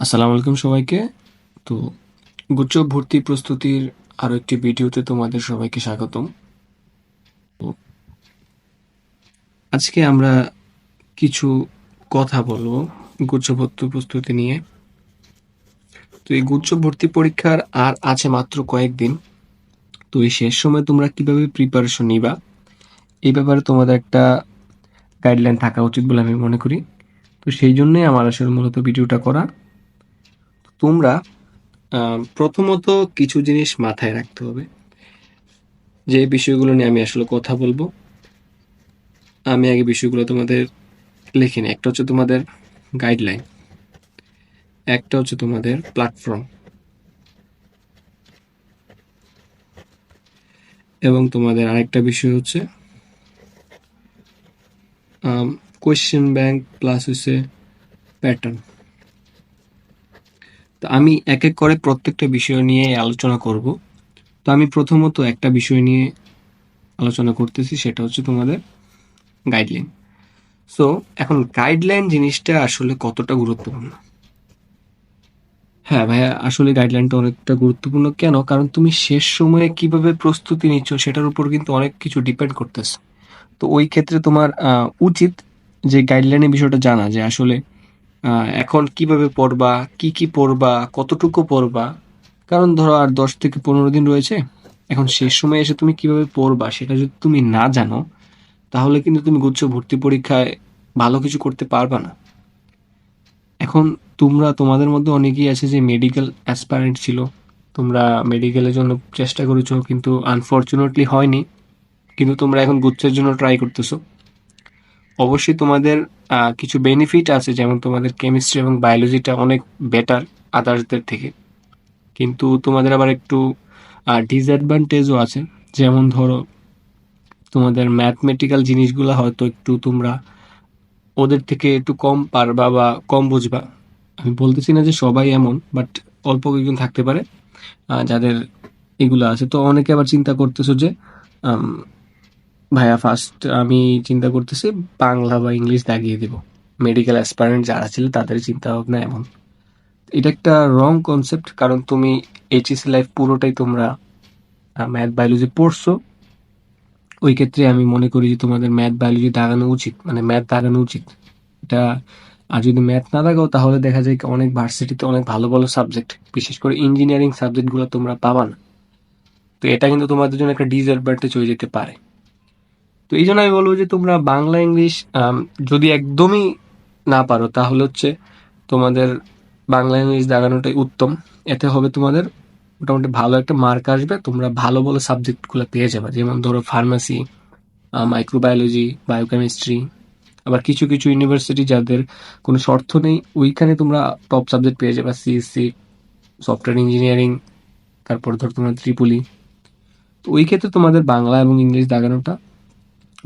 আসসালামু আলাইকুম সবাইকে। তো গুচ্ছ ভর্তি প্রস্তুতির আরও একটি ভিডিওতে তোমাদের সবাইকে স্বাগতম। আজকে আমরা কিছু কথা বলব গুচ্ছ ভর্তি প্রস্তুতি নিয়ে। তো এই গুচ্ছ ভর্তি পরীক্ষার আর আছে মাত্র কয়েকদিন। তো এই শেষ সময় তোমরা কীভাবে প্রিপারেশন নিবা, এই ব্যাপারে তোমাদের একটা গাইডলাইন থাকা উচিত বলে আমি মনে করি। তো সেই জন্যই আমার আসলে মূলত ভিডিওটা করা। তোমরা প্রথমত কিছু জিনিস মাথায় রাখতে হবে। যে বিষয়গুলো নিয়ে আমি আসলে কথা বলব, আমি আগে বিষয়গুলো তোমাদের লিখে নিই। একটা হচ্ছে তোমাদের গাইডলাইন একটা হচ্ছে তোমাদের প্ল্যাটফর্ম এবং তোমাদের আরেকটা বিষয় হচ্ছে কোয়েশ্চেন ব্যাংক প্লাস হচ্ছে প্যাটার্ন তো আমি এক এক করে প্রত্যেকটা বিষয় নিয়ে আলোচনা করব। তো আমি প্রথমত একটা বিষয় নিয়ে আলোচনা করতেছি, সেটা হচ্ছে তোমাদের গাইডলাইন সো এখন গাইডলাইন জিনিসটা আসলে কতটা গুরুত্বপূর্ণ? হ্যাঁ ভাইয়া, আসলে গাইডলাইনটা অনেকটা গুরুত্বপূর্ণ। কেন? কারণ তুমি শেষ সময়ে কীভাবে প্রস্তুতি নিচ্ছ সেটার উপর কিন্তু অনেক কিছু ডিপেন্ড করতেছে। তো ওই ক্ষেত্রে তোমার উচিত যে গাইডলাইনের বিষয়টা জানা যে আসলে এখন কীভাবে পড়বা, কি কি পড়বা, কতটুকু পড়বা? কারণ ধরো আর দশ থেকে পনেরো দিন রয়েছে, এখন শেষ সময় এসে তুমি কীভাবে পড়বা সেটা যদি তুমি না জানো, তাহলে কিন্তু তুমি গুচ্ছ ভর্তি পরীক্ষায় ভালো কিছু করতে পারবা না। এখন তোমরা, তোমাদের মধ্যে অনেকেই আছে যে মেডিকেল অ্যাসপারেন্ট ছিল, তোমরা মেডিকেলের জন্য চেষ্টা করেছ, কিন্তু আনফর্চুনেটলি হয়নি, কিন্তু তোমরা এখন গুচ্ছের জন্য ট্রাই করতেছো। অবশ্যই তোমাদের কিছু বেনিফিট আছে, যেমন তোমাদের কেমিস্ট্রি এবং বায়োলজিটা অনেক বেটার আদার্সদের থেকে। কিন্তু তোমাদের আবার একটু ডিসঅ্যাডভান্টেজও আছে। যেমন ধরো, তোমাদের ম্যাথমেটিক্যাল জিনিসগুলো হয়তো একটু তোমরা ওদের থেকে একটু কম পারবা বা কম বুঝবা। আমি বলতেছি না যে সবাই এমন বাট অল্প কয়েকজন থাকতে পারে যাদের এগুলো আছে। তো অনেকে আবার চিন্তা করতেছো যে ভাইয়া ফার্স্ট আমি চিন্তা করতেছি বাংলা বা ইংলিশ দাগিয়ে দিব। মেডিকেল অ্যাসপারেন্ট যারা ছিল তাদের চিন্তা ভাবনা এমন। এটা একটা রং কনসেপ্ট কারণ তুমি এইচএসসি লাইফ পুরোটাই তোমরা ম্যাথ বায়োলজি পড়ছো। ওই ক্ষেত্রে আমি মনে করি যে তোমাদের ম্যাথ বায়োলজি দাগানো উচিত মানে ম্যাথ দাগানো উচিত। এটা, আর যদি ম্যাথ না দাগাও, তাহলে দেখা যায় অনেক ভার্সিটিতে অনেক ভালো ভালো সাবজেক্ট বিশেষ করে ইঞ্জিনিয়ারিং সাবজেক্টগুলো তোমরা পাবা না। তো এটা কিন্তু তোমাদের জন্য একটা ডিসঅ্যাডভান্টেজ হয়ে যেতে পারে। তো এই জন্য আমি বলব যে তোমরা বাংলা, ইংলিশ যদি একদমই না পারো, তাহলে হচ্ছে তোমাদের বাংলা, ইংলিশ দাগানোটাই উত্তম। এতে হবে তোমাদের মোটামুটি ভালো একটা মার্ক আসবে। তোমরা ভালো ভালো সাবজেক্টগুলো পেয়ে যাবে। যেমন ধরো ফার্মাসি মাইক্রোবায়োলজি বায়োকেমিস্ট্রি আবার কিছু কিছু ইউনিভার্সিটি যাদের কোনো শর্ত নেই, ওইখানে তোমরা টপ সাবজেক্ট পেয়ে যাবে। সিএসসি সফটওয়্যার ইঞ্জিনিয়ারিং তারপর ধরো তোমরা ত্রিপুলি। তো ওই ক্ষেত্রে তোমাদের বাংলা এবং ইংলিশ দাগানোটা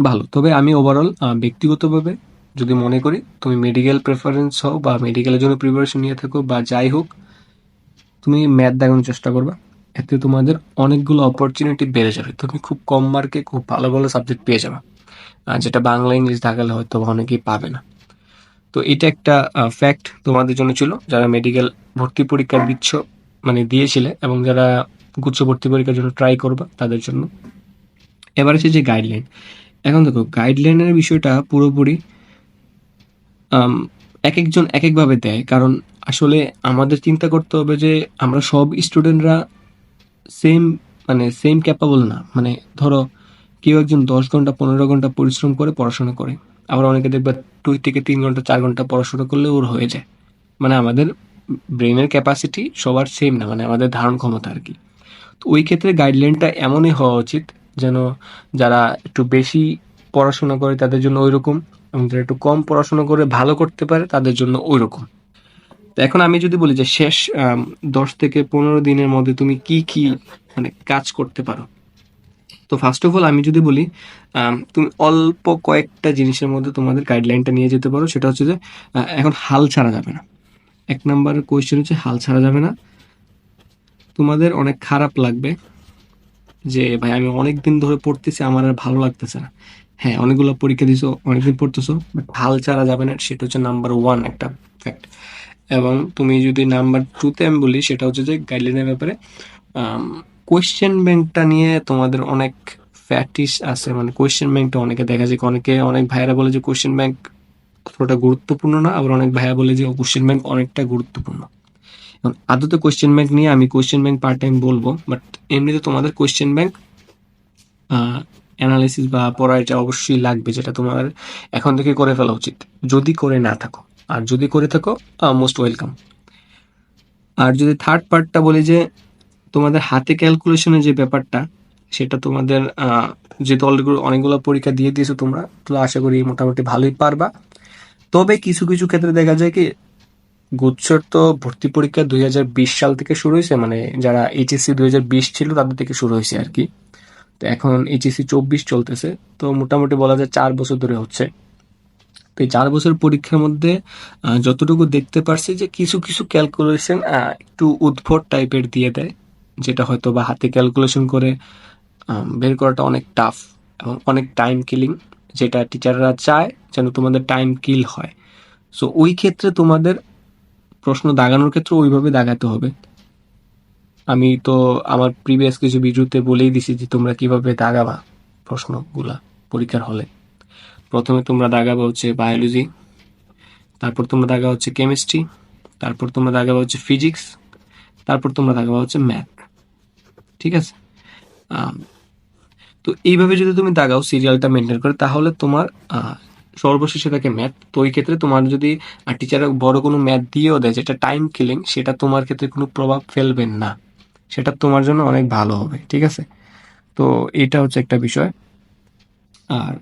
ভালো। তবে আমি ওভারঅল ব্যক্তিগতভাবে যদি মনে করি, তুমি মেডিকেল প্রেফারেন্স হও বা মেডিকেলের জন্য প্রিপারেশন নিয়ে থাকো বা যাই হোক, তুমি ম্যাথ দেখানোর চেষ্টা করবা। এতে তোমাদের অনেকগুলো অপরচুনিটি বেড়ে যাবে। তুমি খুব কম মার্কে খুব ভালো ভালো সাবজেক্ট পেয়ে যাবে। যেটা বাংলা, ইংলিশ দেখালে হয়তো অনেকেই পাবে না। তো এটা একটা ফ্যাক্ট তোমাদের জন্য ছিল। যারা মেডিকেল ভর্তি পরীক্ষা দিচ্ছ মানে দিয়েছিলে এবং যারা গুচ্ছ ভর্তি পরীক্ষার জন্য ট্রাই করবা তাদের জন্য। এবার আছে যে গাইডলাইন এখন দেখো গাইডলাইনের বিষয়টা পুরোপুরি এক একজন এক একভাবে দেয়। কারণ আসলে আমাদের চিন্তা করতে হবে যে, আমরা সব স্টুডেন্টরা সেম মানে সেম ক্যাপাবল না। মানে ধরো, কেউ একজন দশ ঘণ্টা, পনেরো ঘণ্টা পরিশ্রম করে পড়াশোনা করে। আবার অনেকে দেখবে দুই থেকে তিন ঘণ্টা, চার ঘণ্টা পড়াশোনা করলে ওর হয়ে যায়। মানে আমাদের ব্রেনের ক্যাপাসিটি সবার সেম না মানে আমাদের ধারণ ক্ষমতা আর কি। তো ওই ক্ষেত্রে গাইডলাইনটা এমনই হওয়া উচিত যেন যারা একটু বেশি পড়াশোনা করে তাদের জন্য ওই রকম এবং যারা একটু কম পড়াশোনা করে ভালো করতে পারে তাদের জন্য ওই রকম তো এখন আমি যদি বলি যে শেষ দশ থেকে পনেরো দিনের মধ্যে তুমি কি কি মানে কাজ করতে পারো? তো ফার্স্ট অফ অল আমি যদি বলি তুমি অল্প কয়েকটা জিনিসের মধ্যে তোমাদের গাইডলাইনটা নিয়ে যেতে পারো। সেটা হচ্ছে যে এখন হাল ছাড়া যাবে না। এক নাম্বার কোয়েশ্চেন হচ্ছে হাল ছাড়া যাবে না। তোমাদের অনেক খারাপ লাগবে। যে, ভাই, আমি অনেক দিন ধরে পড়তেছি, আমার আর ভালো লাগতেছে না। হ্যাঁ অনেকগুলো পরীক্ষা দিছো, অনেকদিন পড়তেছো বাট হাল ছাড়া যাবে না, সেটা হচ্ছে নাম্বার ওয়ান একটা ফ্যাক্ট এবং তুমি যদি নাম্বার টুতে আমি বলি, সেটা হচ্ছে যে গাইডলাইনের ব্যাপারে কোয়েশ্চেন ব্যাংকটা নিয়ে তোমাদের অনেক ফ্যাটিস আছে। মানে কোয়েশ্চেন ব্যাংকটা অনেকে দেখা যায়, অনেকে, অনেক ভাইয়েরা বলে যে কোয়েশ্চেন ব্যাংক অতটা গুরুত্বপূর্ণ না। আবার অনেক ভাইয়া বলে যে কোয়েশ্চেন ব্যাংক অনেকটা গুরুত্বপূর্ণ। এখন আদতে কোয়েশ্চেন ব্যাংক নিয়ে আমি কোয়েশ্চেন ব্যাংক পার্ট টাইম বলব বাট এমনিতে তোমাদের কোয়েশ্চেন ব্যাংক অ্যানালিসিস বা পড়া এটা অবশ্যই লাগবে, যেটা তোমার এখন থেকে করে ফেলা উচিত। যদি করে না থাকো, আর যদি করে থাকো মোস্ট ওয়েলকাম আর যদি থার্ড পার্টটা বলি যে, তোমাদের হাতে ক্যালকুলেশনের যে ব্যাপারটা, সেটা তোমাদের যেহেতু অলরেডি অনেকগুলো পরীক্ষা দিয়ে দিয়েছ তোমরা, তো আশা করি মোটামুটি ভালোই পারবা। তবে কিছু কিছু ক্ষেত্রে দেখা যায় কি গুচ্ছর তো ভর্তি পরীক্ষা দুই হাজার বিশ সাল থেকে শুরু হয়েছে মানে যারা এইচএসসি দুই হাজার বিশ ছিল তাদের থেকে শুরু হয়েছে আর কি। তো এখন এইচএসসি চব্বিশ চলতেছে, তো মোটামুটি বলা যায় চার বছর ধরে হচ্ছে। তো এই চার বছর পরীক্ষার মধ্যে যতটুকু দেখতে পারছি যে কিছু কিছু ক্যালকুলেশন একটু উদ্ভট টাইপের দিয়ে দেয়, যেটা হয়তো বা হাতে ক্যালকুলেশন করে বের করাটা অনেক টাফ এবং অনেক টাইম কিলিং যেটা টিচাররা চায় যেন তোমাদের টাইম কিল হয়। সো ওই ক্ষেত্রে তোমাদের প্রশ্ন দাগানোর ক্ষেত্রে ওইভাবে দাগাতে হবে। আমি তো আমার প্রিভিয়াস কিছু ভিডিওতে বলেই দিছি যে তোমরা কীভাবে দাগাবা প্রশ্নগুলা পরীক্ষার হলে। প্রথমে তোমরা দাগাবা হচ্ছে বায়োলজি তারপর তোমরা দাগা হচ্ছে কেমিস্ট্রি তারপর তোমরা দাগাবা হচ্ছে ফিজিক্স তারপর তোমরা দাগাবা হচ্ছে ম্যাথ ঠিক আছে? তো এইভাবে যদি তুমি দাগাও সিরিয়ালটা মেনটেন করে, তাহলে তোমার সর্বশেষে থাকে ম্যাথ তো ওই ক্ষেত্রে তোমার যদি টিচার বড় কোনো ম্যাথ দিয়েও দেয়, যেটা টাইম কিলিং সেটা তোমার ক্ষেত্রে কোনো প্রভাব ফেলবেন না। সেটা তোমার জন্য অনেক ভালো হবে, ঠিক আছে? তো এটা হচ্ছে একটা বিষয়। আর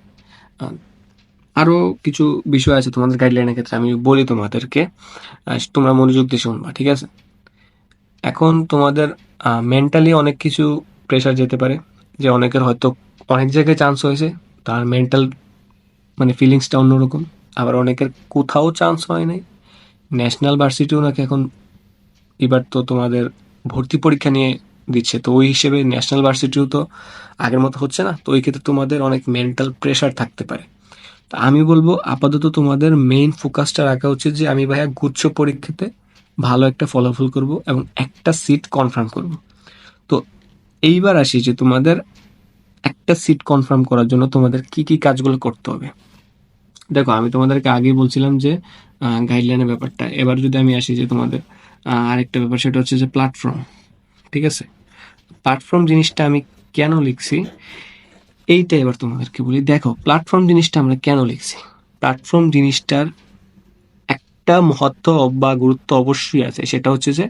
আরও কিছু বিষয় আছে তোমাদের গাইডলাইনের ক্ষেত্রে, আমি বলি তোমাদেরকে। তোমরা মনোযোগ দিয়ে শুনবা, ঠিক আছে? এখন তোমাদের মেন্টালি অনেক কিছু প্রেশার যেতে পারে, যে অনেকের হয়তো অনেক জায়গায় চান্স হয়েছে, তার মেন্টাল মানে ফিলিংসটা অন্যরকম। আবার অনেকের কোথাও চান্স হয় নাই। ন্যাশনাল ভার্সিটিও নাকি এখন এবার তো তোমাদের ভর্তি পরীক্ষা নিয়ে দিচ্ছে। তো ওই হিসেবে ন্যাশনাল ভার্সিটিও তো আগের মতো হচ্ছে না। তো ওই ক্ষেত্রে তোমাদের অনেক মেন্টাল প্রেশার থাকতে পারে। তো আমি বলব, আপাতত তোমাদের মেইন ফোকাসটা রাখা উচিত যে আমি ভাইয়া গুচ্ছ পরীক্ষাতে ভালো একটা ফলাফল করব এবং একটা সিট কনফার্ম করব। তো এইবার আসি যে তোমাদের একটা সিট কনফার্ম করার জন্য তোমাদের কি কি কাজগুলো করতে হবে। দেখো, আমি তোমাদেরকে আগেই বলছিলাম যে গাইডলাইনের ব্যাপারটা। এবার যদি আমি আসি যে তোমাদের আরেকটা ব্যাপার, সেটা হচ্ছে যে প্ল্যাটফর্ম ঠিক আছে? প্ল্যাটফর্ম জিনিসটা আমি কেন লিখছি? এইটা এবার তোমাদেরকে বলি। দেখো প্ল্যাটফর্ম জিনিসটা আমরা কেন লিখছি? প্ল্যাটফর্ম জিনিসটার একটা মহত্ব বা গুরুত্ব অবশ্যই আছে। সেটা হচ্ছে যে,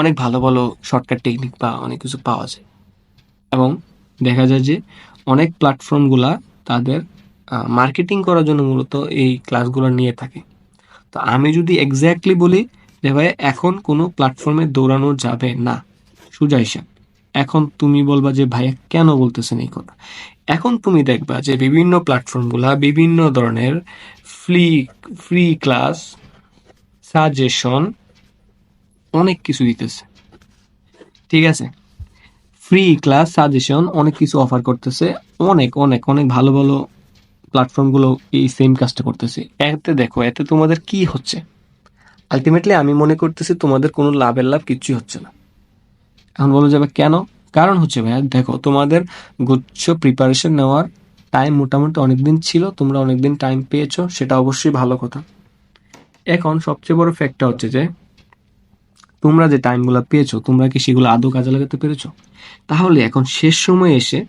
অনেক ভালো ভালো শর্টকাট টেকনিক বা অনেক কিছু পাওয়া যায়। এবং দেখা যায় যে, অনেক প্ল্যাটফর্মগুলা তাদের মার্কেটিং করার জন্য মূলত এই ক্লাসগুলো নিয়ে থাকে। তো আমি যদি এক্স্যাক্টলি বলি যে ভাই, এখন কোনো প্ল্যাটফর্মে দৌড়ানো যাবে না। সুজা হিসাব এখন তুমি বলবা যে ভাইয়া কেন বলতেছেন এই কথা? এখন তুমি দেখবা যে বিভিন্ন প্ল্যাটফর্মগুলা বিভিন্ন ধরনের ফ্রি ফ্রি ক্লাস সাজেশন অনেক কিছু দিতেছে। ঠিক আছে? ফ্রি ক্লাস সাজেশন অনেক কিছু অফার করতেছে। অনেক অনেক অনেক ভালো ভালো প্ল্যাটফর্মগুলো এই সেম কাজটা করতেছে। এতে দেখো, এতে তোমাদের কি হচ্ছে? আলটিমেটলি আমি মনে করতেছি তোমাদের কোনো লাভের লাভ কিচ্ছুই হচ্ছে না। এখন বলা যাবে কেন? কারণ হচ্ছে ভাইয়া, দেখো, তোমাদের গুচ্ছ প্রিপারেশন নেওয়ার টাইম মোটামুটি অনেকদিন ছিল, তোমরা অনেকদিন টাইম পেয়েছ, সেটা অবশ্যই ভালো কথা। এখন সবচেয়ে বড় ফ্যাক্টটা হচ্ছে যে, তোমরা যে টাইমগুলো পেয়েছ, তোমরা কি সেগুলো আদৌ কাজে লাগাতে পেরেছ? তাহলে এখন শেষ সময় এসে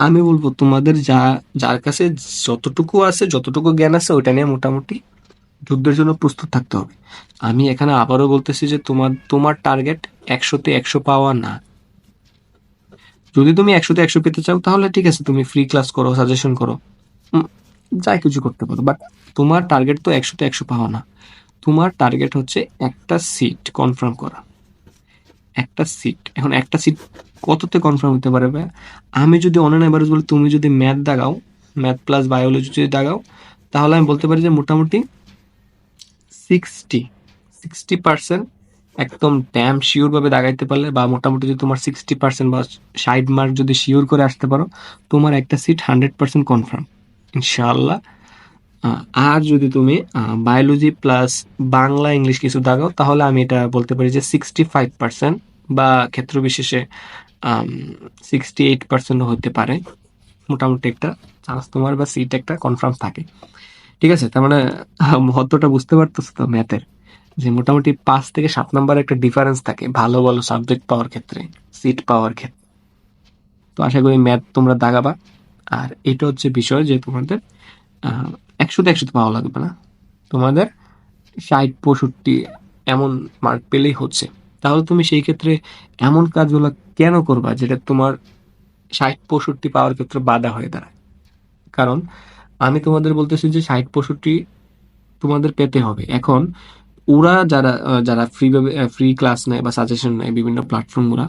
আমি বলব, তোমাদের যা, যার কাছে যতটুকু আছে, যতটুকু জ্ঞান আছে, ওইটা নিয়ে মোটামুটি যুদ্ধের জন্য প্রস্তুত থাকতে হবে। আমি এখানে আবারও বলতেছি যে তোমার তোমার টার্গেট একশোতে একশো পাওয়া না। যদি তুমি একশোতে একশো পেতে চাও, তাহলে ঠিক আছে, তুমি ফ্রি ক্লাস করো সাজেশন করো। যাই কিছু করতে পারো। বাট তোমার টার্গেট তো একশোতে একশো পাওয়া না। তোমার টার্গেট হচ্ছে একটা সিট কনফার্ম করা। একটা সিট এখন একটা সিট কততে কনফার্ম হতে পারে আমি যদি অনলাইন এভারেজ বলি, তুমি যদি ম্যাথ দাগাও ম্যাথ প্লাস বায়োলজি যদি দাগাও, তাহলে আমি বলতে পারি যে মোটামুটি সিক্সটি সিক্সটি পার্সেন্ট একদম ড্যাম শিওরভাবে দাগাইতে পারলে বা মোটামুটি যদি তোমার সিক্সটি পার্সেন্ট বা ষাট মার্ক যদি শিওর করে আসতে পারো, তোমার একটা সিট হান্ড্রেড পার্সেন্ট কনফার্ম ইনশাআল্লাহ। আর যদি তুমি বায়োলজি প্লাস বাংলা ইংলিশ কিছু দাগাও, তাহলে আমি এটা বলতে পারি যে সিক্সটি ফাইভ পার্সেন্ট বা ক্ষেত্র বিশেষে সিক্সটি এইট পার্সেন্টও হতে পারে। মোটামুটি একটা চান্স তোমার বা সিট একটা কনফার্ম থাকে। ঠিক আছে? তার মানে মহত্বটা বুঝতে পারতেছো তো ম্যাথের যে মোটামুটি পাঁচ থেকে সাত নাম্বার একটা ডিফারেন্স থাকে ভালো ভালো সাবজেক্ট পাওয়ার ক্ষেত্রে সিট পাওয়ার ক্ষেত্রে। তো আশা করি ম্যাথ তোমরা দাগাবা। আর এটা হচ্ছে বিষয় যে তোমাদের একশোতে একশোতে পাওয়া লাগবে না। তোমাদের ষাট, পঁয়ষট্টি এমন মার্ক পেলেই হচ্ছে। তাহলে তুমি সেই ক্ষেত্রে এমন কাজগুলো কেন করবা যেটা তোমার ষাট পঁয়ষট্টি পাওয়ার ক্ষেত্রে বাধা হয়ে দাঁড়ায়? কারণ আমি তোমাদের বলতেছি যে ষাট পঁয়ষট্টি তোমাদের পেতে হবে। এখন ওরা যারা যারা ফ্রি ফ্রি ক্লাস নেয় বা সাজেশন নেয় বিভিন্ন প্ল্যাটফর্মগুলা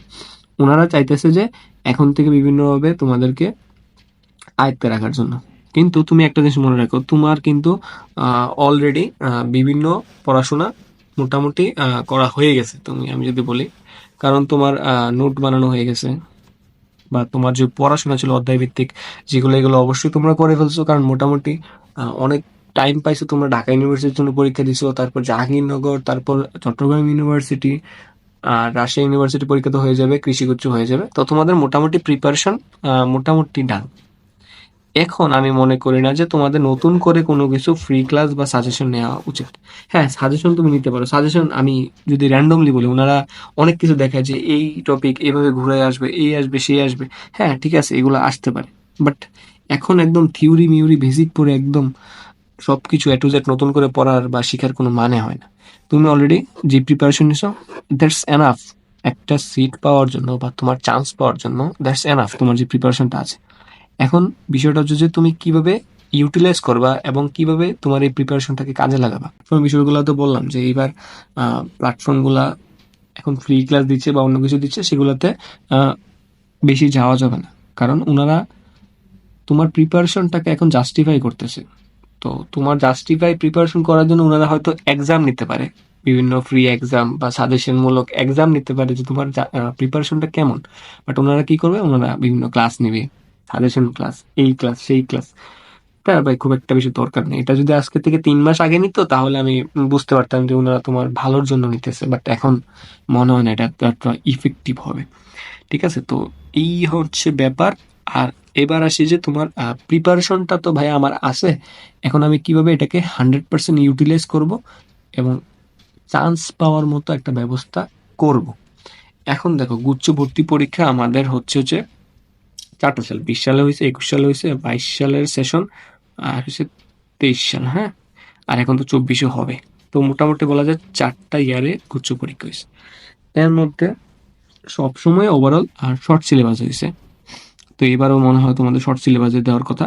ওনারা চাইতেছে যে এখন থেকে বিভিন্নভাবে তোমাদেরকে আয়ত্তে রাখার জন্য। কিন্তু তুমি একটা জিনিস মনে রাখো, তোমার কিন্তু অলরেডি বিভিন্ন পড়াশোনা মোটামুটি করা হয়ে গেছে তুমি, আমি যদি বলি। কারণ তোমার নোট বানানো হয়ে গেছে বা তোমার যে পড়াশোনা ছিল অধ্যায় ভিত্তিক যেগুলো, এগুলো অবশ্যই তোমরা করে ফেলছো। কারণ মোটামুটি অনেক টাইম পাইছো তোমরা ঢাকা ইউনিভার্সিটির জন্য পরীক্ষা দিছো, তারপর জাহাঙ্গীরনগর, তারপর চট্টগ্রাম ইউনিভার্সিটি আর রাজশাহী ইউনিভার্সিটি পরীক্ষা তো হয়ে যাবে, কৃষিগুচ্ছ হয়ে যাবে। তো তোমাদের মোটামুটি প্রিপারেশন মোটামুটি ডান এখন আমি মনে করি না যে তোমাদের নতুন করে কোনো কিছু ফ্রি ক্লাস বা সাজেশন নেওয়া উচিত। হ্যাঁ সাজেশন তুমি নিতে পারো। সাজেশন আমি যদি র্যান্ডমলি বলি, ওনারা অনেক কিছু দেখায় যে এই টপিক এভাবে ঘুরে আসবে, এই আসবে সেই আসবে। হ্যাঁ ঠিক আছে, এগুলো আসতে পারে। বাট এখন একদম থিওরি মিউরি বেসিক পড়ে একদম সব কিছু এ টু জেড নতুন করে পড়ার বা শেখার কোনো মানে হয় না। তুমি অলরেডি যে প্রিপারেশন নিছো দ্যাটস এনাফ একটা সিট পাওয়ার জন্য বা তোমার চান্স পাওয়ার জন্য দ্যাটস এনাফ তোমার যে প্রিপারেশনটা আছে। এখন বিষয়টা হচ্ছে যে তুমি কীভাবে ইউটিলাইজ করবা এবং কীভাবে তোমার এই প্রিপারেশনটাকে কাজে লাগাবা? প্রথম বিষয়গুলো তো বললাম যে এইবার প্ল্যাটফর্মগুলা এখন ফ্রি ক্লাস দিচ্ছে বা অন্য কিছু দিচ্ছে, সেগুলোতে বেশি যাওয়া যাবে না। কারণ ওনারা তোমার প্রিপারেশনটাকে এখন জাস্টিফাই করতেছে। তো তোমার জাস্টিফাই প্রিপারেশন করার জন্য ওনারা হয়তো এক্সাম নিতে পারে। বিভিন্ন ফ্রি এক্সাম বা সাজেশনমূলক এক্সাম নিতে পারে যে তোমার প্রিপারেশনটা কেমন। বাট ওনারা কি করবে? ওনারা বিভিন্ন ক্লাস নেবে। সাজেশন ক্লাস এই ক্লাস সেই ক্লাস এটা ভাই, খুব একটা বেশি দরকার নেই। এটা যদি আজকে থেকে তিন মাস আগে নিত, তাহলে আমি বুঝতে পারতাম যে ওনারা তোমার ভালোর জন্য নিতেছে বাট এখন মনে হয় না এটা এতটা ইফেক্টিভ হবে। ঠিক আছে? তো এই হচ্ছে ব্যাপার। আর এবার আসি যে তোমার প্রিপারেশনটা তো ভাই আমার আছে। এখন আমি কীভাবে এটাকে হান্ড্রেড পার্সেন্ট ইউটিলাইজ করব এবং চান্স পাওয়ার মতো একটা ব্যবস্থা করব। এখন দেখো, গুচ্ছ ভর্তি পরীক্ষা আমাদের হচ্ছে হচ্ছে চারটা সাল, বিশ সালে হয়েছে, একুশ সালে হয়েছে, বাইশ সালের সেশন আর হচ্ছে তেইশ সাল হ্যাঁ? আর এখন তো চব্বিশে হবে। তো মোটামুটি বলা যায় চারটা ইয়ারে গুচ্ছ পরীক্ষা হয়েছে। এর মধ্যে সবসময় ওভারঅল আর শর্ট সিলেবাস হয়েছে। তো এবারও মনে হয় তোমাদের শর্ট সিলেবাসে দেওয়ার কথা।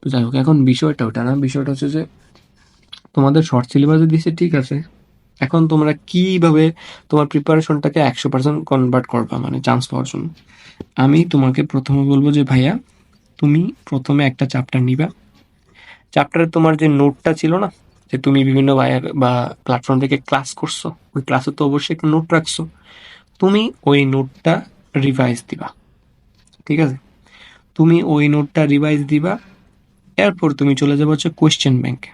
তো যাই হোক, এখন বিষয়টা ওটা না, বিষয়টা হচ্ছে যে তোমাদের শর্ট সিলেবাসে দিছে, ঠিক আছে? এখন তোমরা কীভাবে তোমার প্রিপারেশনটাকে একশো পার্সেন্ট কনভার্ট করবা মানে চান্স পাওয়ার জন্য? আমি তোমাকে প্রথমে বলব যে, ভাইয়া, তুমি প্রথমে একটা চ্যাপ্টার নিবা। চ্যাপ্টারে তোমার যে নোটটা ছিল না, যে তুমি বিভিন্ন ভাইয়ার বা প্ল্যাটফর্ম থেকে ক্লাস করছ, ওই ক্লাসে তো অবশ্যই একটা নোট রাখছো, তুমি ওই নোটটা রিভাইজ দিবা। ঠিক আছে? তুমি ওই নোটটা রিভাইজ দিবা, এরপর তুমি চলে যাবে হচ্ছে কোয়েশ্চেন ব্যাংকে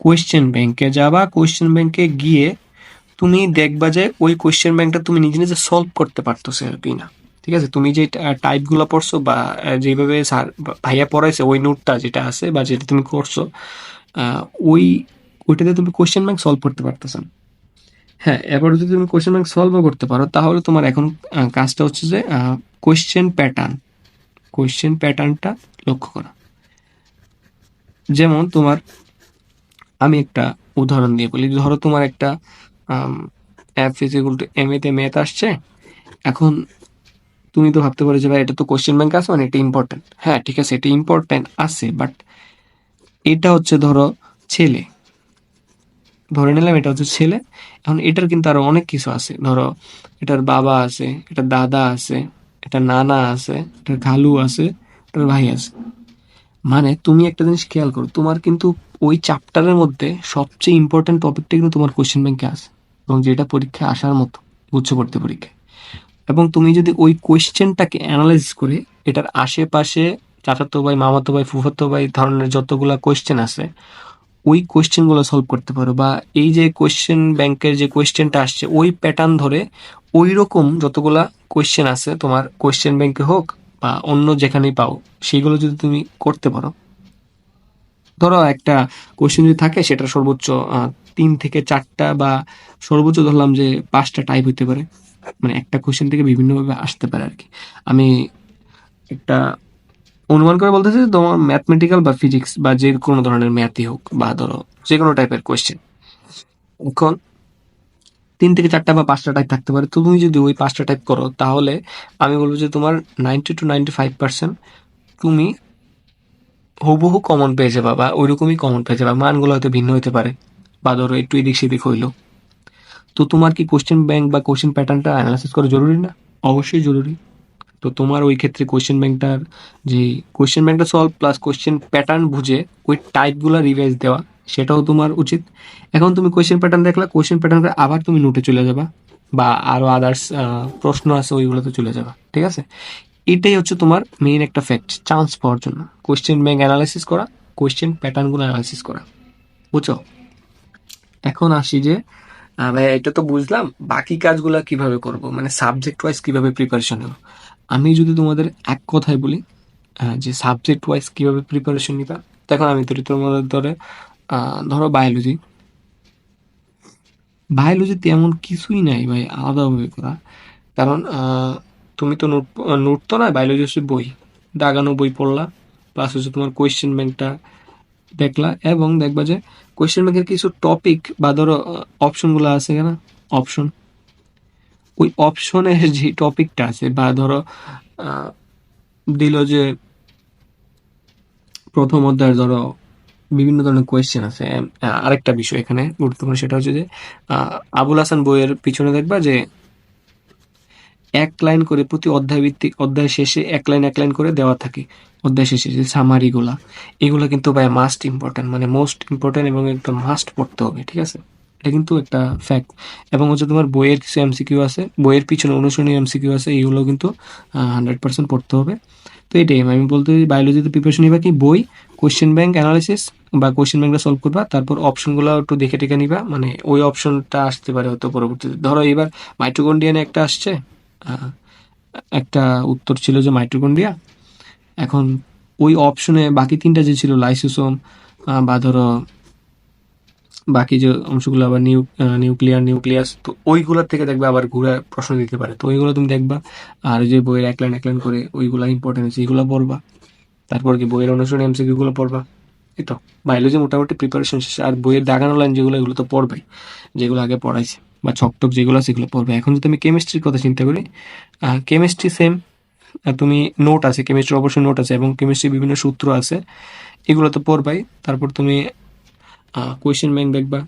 কোয়েশ্চেন ব্যাংকে যাবা কোয়েশ্চেন ব্যাংকে গিয়ে তুমি দেখবা যে ওই কোয়েশ্চেন ব্যাংকটা তুমি নিজে নিজে সলভ করতে পারতেছো কি না ঠিক আছে? তুমি যে টাইপগুলো পড়ছো বা যেভাবে স্যার ভাইয়া পড়াইছে, ওই নোটটা যেটা আছে বা যেটা তুমি করছ ওই, ওইটাতে তুমি কোয়েশ্চেন ব্যাংক সলভ করতে পারতেছো। হ্যাঁ এবার যদি তুমি কোয়েশ্চেন ব্যাংক সলভও করতে পারো, তাহলে তোমার এখন কাজটা হচ্ছে যে কোয়েশ্চেন প্যাটার্ন কোয়েশ্চেন প্যাটার্নটা লক্ষ্য করা। যেমন তোমার, আমি একটা উদাহরণ দিয়ে বলি। ধরো তোমার একটা অ্যাপ ফিজিক্যাল টু এম এতে ম্যাথ আসছে। এখন তুমি তো ভাবতে পারো যে ভাই এটা তো কোশ্চেন ব্যাংক আছে মানে এটা ইম্পর্টেন্ট হ্যাঁ ঠিক আছে, এটা ইম্পর্টেন্ট আছে বাট এটা হচ্ছে ধরো ছেলে। ধরে নিলাম এটা হচ্ছে ছেলে। এখন এটার কিন্তু আরও অনেক কিছু আছে। ধরো এটার বাবা আছে, এটার দাদা আছে এটা নানা আছে, এটার খালু আছে, এটার ভাই আছে। মানে তুমি একটা জিনিস খেয়াল করো, তোমার কিন্তু ওই চ্যাপ্টারের মধ্যে সবচেয়ে ইম্পর্টেন্ট টপিকটা কিন্তু তোমার কোশ্চেন ব্যাংকে আছে। এবং যেটা পরীক্ষায় আসার মতো গুচ্ছ পড়তে পরীক্ষায়। এবং তুমি যদি ওই কোয়েশ্চেনটাকে অ্যানালাইজ করে এটার আশেপাশে চাচাতো ভাই, মামাতো ভাই, ফুফাতো ভাই ধরনের যতগুলা কোয়েশ্চেন আছে, ওই কোয়েশ্চেনগুলো সলভ করতে পারো বা এই যে কোয়েশ্চেন ব্যাংকের যে কোয়েশ্চেনটা আসছে, ওই প্যাটার্ন ধরে ওই রকম যতগুলা কোয়েশ্চেন আছে, তোমার কোয়েশ্চেন ব্যাংকে হোক বা অন্য যেখানেই পাও, সেগুলো যদি তুমি করতে পারো। ধরো একটা কোয়েশ্চেন যদি থাকে সেটা সর্বোচ্চ তিন থেকে চারটা বা সর্বোচ্চ ধরলাম যে পাঁচটা টাইপ হতে পারে। মানে একটা কোয়েশ্চেন থেকে বিভিন্নভাবে আসতে পারে আর কি আমি একটা অনুমান করে বলতেছি যে তোমার ম্যাথমেটিক্যাল বা ফিজিক্স বা যে কোনো ধরনের ম্যাথই হোক বা ধরো যে কোনো টাইপের কোয়েশ্চেন এখন তিন থেকে চারটা বা পাঁচটা টাইপ থাকতে পারে। তুমি যদি ওই পাঁচটা টাইপ করো, তাহলে আমি বলব যে তোমার ninety two ninety five percent তুমি হুবহু কমন পেয়ে যাবা বা ওইরকমই কমন পেয়ে যাবা। মানগুলো হয়তো ভিন্ন হতে পারে। বা ধরো একটু এদিক সেদিক হইল। তো তোমার কি কোশ্চেন ব্যাংক বা কোশ্চেন প্যাটার্নটা অ্যানালাইসিস করা জরুরি না? অবশ্যই জরুরি। তো তোমার ওই ক্ষেত্রে কোশ্চেন ব্যাংকটার যে কোশ্চেন ব্যাংকটা সলভ প্লাস কোশ্চেন প্যাটার্ন বুঝে ওই টাইপগুলো রিভাইজ দেওয়া সেটাও তোমার উচিত। এখন তুমি কোশ্চেন প্যাটার্ন দেখলা কোশ্চেন প্যাটার্ন আবার তুমি নোটে চলে যাবা বা আরও আদার্স প্রশ্ন আছে ওইগুলোতে চলে যাবা ঠিক আছে? এটাই হচ্ছে তোমার মেইন একটা ফ্যাক্ট চান্স পাওয়ার জন্য। কোশ্চেন ব্যাংক অ্যানালাইসিস করা কোশ্চেন প্যাটার্নগুলো অ্যানালাইসিস করা বুঝছ? এখন আসি যে ভাই এটা তো বুঝলাম, বাকি কাজগুলো কীভাবে করব? মানে সাবজেক্ট ওয়াইজ কীভাবে প্রিপারেশন নেব? আমি যদি তোমাদের এক কথায় বলি যে সাবজেক্ট ওয়াইজ কীভাবে প্রিপারেশন নিবা, দেখো আমি ধরি তোমাদের ধরে ধরো বায়োলজি বায়োলজিতে এমন কিছুই নাই ভাই আলাদাভাবে করা। কারণ তুমি তো নোট নোট তো না বায়োলজি হচ্ছে বই। দাগানো বই পড়লা প্লাস হচ্ছে তোমার কোয়েশ্চেন ব্যাংকটা দেখলা এবং দেখবা যে কোয়েশ্চেন ব্যাংকের কিছু টপিক বা ধরো অপশনগুলো আছে কেনা? অপশন ওই অপশনের যে টপিকটা আছে বা ধরো দিল যে প্রথম অধ্যায়ের ধরো বিভিন্ন ধরনের কোয়েশ্চেন আছে। আরেকটা বিষয় এখানে গুরুত্বপূর্ণ সেটা হচ্ছে যে আবুল হাসান বইয়ের পিছনে দেখবা যে এক লাইন করে প্রতি অধ্যায় ভিত্তিক অধ্যায় শেষে এক লাইন এক লাইন করে দেওয়া থাকে। অধ্যায় শেষে যে সামারিগুলা এগুলো কিন্তু ভাই মাস্ট ইম্পর্টেন্ট মানে মোস্ট ইম্পর্টেন্ট এবং একদম মাস্ট পড়তে হবে, ঠিক আছে? এটা কিন্তু একটা ফ্যাক্ট এবং হচ্ছে তোমার বইয়ের কিছু এমসিকিউ আছে, বইয়ের পিছনে অনুসরণীয় এমসিকিউ আছে এইগুলো কিন্তু হান্ড্রেড পার্সেন্ট পড়তে হবে। তো এটাই, আমি বলতে বায়োলজিতে প্রিপারেশন নিবা কি? বই কোয়েশ্চেন ব্যাংক অ্যানালিসিস বা কোয়েশ্চেন ব্যাংকটা সলভ করবা, তারপর অপশনগুলো একটু দেখে টেকে নিবা মানে ওই অপশনটা আসতে পারে হয়তো পরবর্তীতে। ধরো এবার মাইটোকন্ডিয়ানে একটা আসছে একটা উত্তর ছিল যে মাইটোকন্ডিয়া এখন ওই অপশনে বাকি তিনটা যে ছিল লাইসোসোম বা ধরো বাকি যে অংশগুলো আবার নিউ নিউক্লিয়ার নিউক্লিয়াস তো ওইগুলোর থেকে দেখবে আবার ঘুরে প্রশ্ন দিতে পারে। তো ওইগুলো তুমি দেখবা। আর যে বইয়ের এক লাইন এক লাইন করে ওইগুলো ইম্পর্টেন্ট আছে এইগুলো পড়বা। তারপর কি বইয়ের অনুসরণ এমসিকিউ গুলো পড়বা। এই তো বায়োলজি মোটামুটি প্রিপারেশন শেষ। আর বইয়ের দাগানো লাইন যেগুলো, এগুলো তো পড়বাই, যেগুলো আগে পড়াইছে, বা ছকটক যেগুলো সেগুলো পড়বে। এখন যদি আমি কেমিস্ট্রির কথা চিন্তা করি কেমিস্ট্রি সেম তুমি নোট আছে কেমিস্ট্রি অবশ্যই নোট আছে এবং কেমিস্ট্রি বিভিন্ন সূত্র আছে। এগুলো তো পড়বাই। তারপর তুমি কোয়েশ্চেন ব্যাংক দেখবা।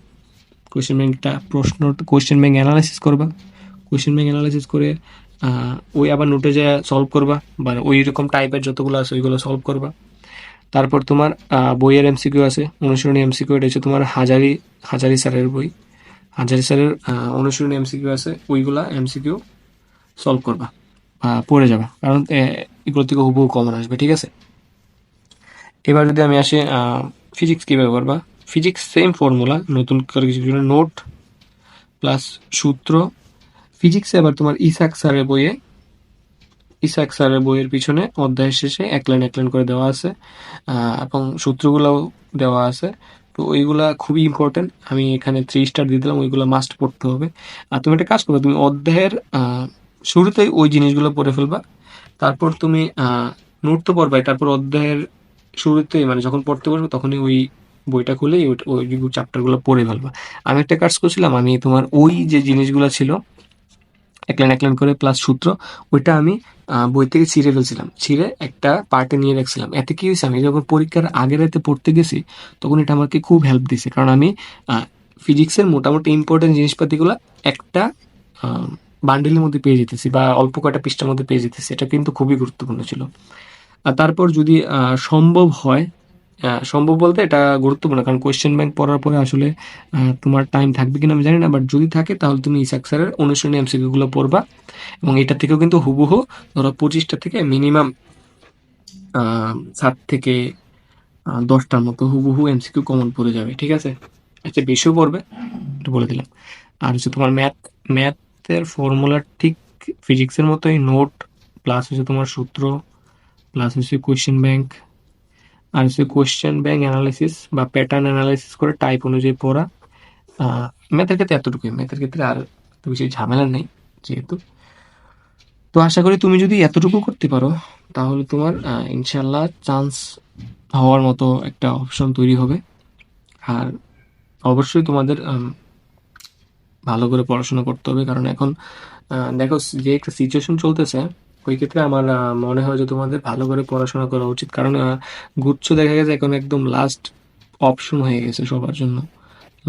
কোয়েশ্চেন ব্যাংকটা প্রশ্ন কোয়েশ্চেন ব্যাংক অ্যানালাইসিস করবা। কোয়েশ্চেন ব্যাংক অ্যানালাইসিস করে ওই আবার নোটে যা সলভ করবা বা ওই রকম টাইপের যতগুলো আছে ওইগুলো সলভ করবা। তারপর তোমার বইয়ের এমসিকিউ আছে অনুসরণী এমসিকিউ এটা হচ্ছে তোমার হাজারি হাজারি স্যারের বই। হাজারি স্যারের অনুসরণী এমসিকিউ আছে, ওইগুলা এমসিকিউ সলভ করবা। পড়ে যাবা। কারণ এগুলো থেকে হুবহু কমন আসবে, ঠিক আছে? এবার যদি আমি আসি ফিজিক্স কীভাবে করবা ফিজিক্স সেম ফর্মুলা নতুন করে কিছু কিছু নোট প্লাস সূত্র। ফিজিক্সে আবার তোমার ইসাক স্যারের বইয়ে, ইসাক স্যারের বইয়ের পিছনে অধ্যায়ের শেষে এক লাইন এক লাইন করে দেওয়া আছে। এবং সূত্রগুলোও দেওয়া আছে। তো ওইগুলা খুবই ইম্পর্টেন্ট আমি এখানে থ্রি স্টার দিয়ে দিলাম, ওইগুলো মাস্ট পড়তে হবে। আর তুমি একটা কাজ করবে তুমি অধ্যায়ের শুরুতেই ওই জিনিসগুলো পড়ে ফেলবা। তারপর তুমি নোট তো পড়বাই তারপর অধ্যায়ের শুরুতেই মানে যখন পড়তে বসবে তখনই ওই বইটা খুলেই ওই ওই চ্যাপ্টারগুলো পড়ে ফেলবা। আমি একটা কাজ করছিলাম, আমি তোমার ওই যে জিনিসগুলো ছিল, এক লাইন এক লাইন করে প্লাস সূত্র, ওইটা আমি বই থেকে ছিঁড়ে ফেলছিলাম। ছিঁড়ে একটা পার্টে নিয়ে রাখছিলাম। এতে কি হয়েছে, আমি যখন পরীক্ষার আগের রাতে পড়তে গেছি, তখন এটা আমাকে খুব হেল্প দিছে কারণ আমি ফিজিক্সের মোটামুটি ইম্পর্টেন্ট জিনিসপাতিগুলো একটা বান্ডিলের মধ্যে পেয়ে যেতেছি বা অল্প কয়টা পৃষ্ঠার মধ্যে পেয়ে যেতেছি, এটা কিন্তু খুবই গুরুত্বপূর্ণ ছিল। তারপর যদি সম্ভব হয় সম্ভব বলতে এটা গুরুত্বপূর্ণ, কারণ কোয়েশ্চেন ব্যাংক পড়ার পরে আসলে তোমার টাইম থাকবে কিনা আমি জানি না বাট যদি থাকে তাহলে তুমি ইসাক স্যারের অনুসরণী এমসিকিউ গুলো পড়বা এবং এটা থেকেও কিন্তু হুবহু ধরো পঁচিশটা থেকে মিনিমাম সাত থেকে দশটার মতো হুবহু এমসিকিউ কমন পড়ে যাবে, ঠিক আছে? আচ্ছা বেশিও পড়বে, এটা বলে দিলাম। আর হচ্ছে তোমার ম্যাথ ম্যাথ ম্যাথের ফর্মুলা ঠিক ফিজিক্সের মতোই নোট প্লাস হচ্ছে তোমার সূত্র প্লাস হচ্ছে কোয়েশ্চেন ব্যাংক আর হচ্ছে কোয়েশ্চেন ব্যাংক অ্যানালাইসিস বা প্যাটার্ন অ্যানালাইসিস করে টাইপ অনুযায়ী পড়া। ম্যাথের ক্ষেত্রে এতটুকুই। ম্যাথের ক্ষেত্রে আর বেশি ঝামেলা নেই যেহেতু। তো আশা করি তুমি যদি এতটুকু করতে পারো, তাহলে তোমার ইনশাল্লাহ চান্স হওয়ার মতো একটা অপশন তৈরি হবে। আর অবশ্যই তোমাদের ভালো করে পড়াশোনা করতে হবে। কারণ এখন দেখো, যে একটা সিচুয়েশন চলতেছে, ওই ক্ষেত্রে আমার মনে হয় যে তোমাদের ভালো করে পড়াশোনা করা উচিত। কারণ গুচ্ছ দেখা গেছে এখন একদম লাস্ট অপশন হয়ে গেছে সবার জন্য।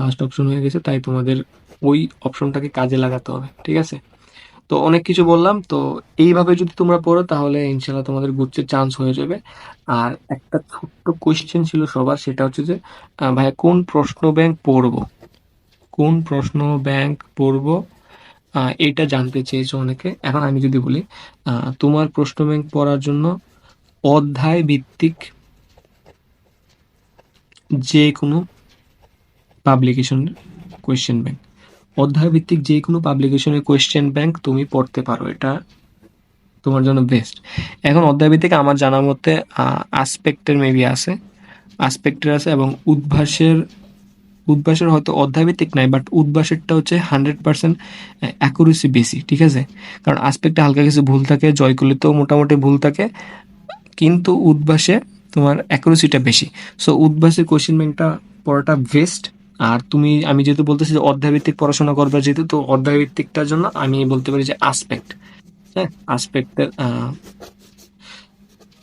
লাস্ট অপশন হয়ে গেছে, তাই তোমাদের ওই অপশনটাকে কাজে লাগাতে হবে, ঠিক আছে? তো অনেক কিছু বললাম, তো এইভাবে যদি তোমরা পড়ো, তাহলে ইনশাল্লাহ তোমাদের গুচ্ছের চান্স হয়ে যাবে। আর একটা ছোট্ট কোয়েশ্চেন ছিল সবার, সেটা হচ্ছে যে ভাইয়া কোন প্রশ্ন ব্যাংক পড়ব? কোন প্রশ্ন ব্যাংক পড়ব এটা জানতে চেয়েছো অনেকে। এখন আমি যদি বলি তোমার প্রশ্ন ব্যাংক পড়ার জন্য অধ্যায় ভিত্তিক যে কোনো পাবলিকেশনের কোয়েশ্চেন ব্যাংক অধ্যায় ভিত্তিক যে কোনো পাবলিকেশনের কোয়েশ্চেন ব্যাংক তুমি পড়তে পারো, এটা তোমার জন্য বেস্ট এখন অধ্যায় ভিত্তিক আমার জানা মতে আসপেক্টের মেবি আছে আসপেক্টের আছে এবং উদ্ভাসের উদ্ভাসের হয়তো অধ্যায় ভিত্তিক নাই বাট উদ্ভাসেরটা হচ্ছে হান্ড্রেড পার্সেন্ট অ্যাকুরেসি বেশি, ঠিক আছে? কারণ আসপেক্টে হালকা কিছু ভুল থাকে জয়গুলিতেও মোটামুটি ভুল থাকে, কিন্তু উদ্ভাসে তোমার অ্যাকুরেসিটা বেশি। সো উদ্ভাসের কোশ্চেন ব্যাংকটা পড়াটা বেস্ট আর তুমি, আমি যেহেতু বলতেছি যে অধ্যায়ভিত্তিক পড়াশোনা করবে, যেহেতু তো অধ্যায়ভিত্তিকটার জন্য আমি বলতে পারি যে আসপেক্ট হ্যাঁ? আসপেক্টের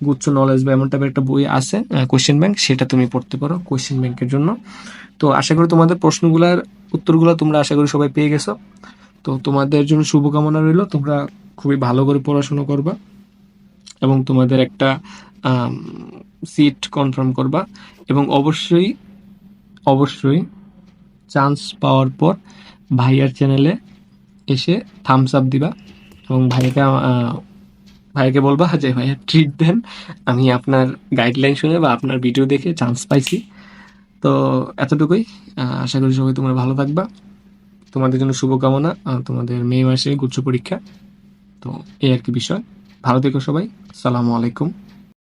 গুচ্ছ নলেজ বা এমন টাইপের একটা বই আছে কোশ্চেন ব্যাংক সেটা তুমি পড়তে পারো কোয়েশ্চেন ব্যাংকের জন্য। তো আশা করি তোমাদের প্রশ্নগুলোর উত্তরগুলো তোমরা আশা করি সবাই পেয়ে গেছো। তো তোমাদের জন্য শুভকামনা রইল, তোমরা খুবই ভালো করে পড়াশোনা করবা এবং তোমাদের একটা সিট কনফার্ম করবা এবং অবশ্যই অবশ্যই চান্স পাওয়ার পর ভাইয়ার চ্যানেলে এসে থামস আপ দিবা এবং ভাইয়াকে ভাইয়াকে বলবা যে, ভাইয়া ট্রিট দেন। আমি আপনার গাইডলাইন শুনে বা আপনার ভিডিও দেখে চান্স পাইছি। তো এতটুকুই। আশা করি সবাই তোমরা ভালো থাকবা। তোমাদের জন্য শুভকামনা। তোমাদের মে মাসে গুচ্ছ পরীক্ষা। তো এই আর কি বিষয়। ভালো থেকো সবাই। সালামু আলাইকুম।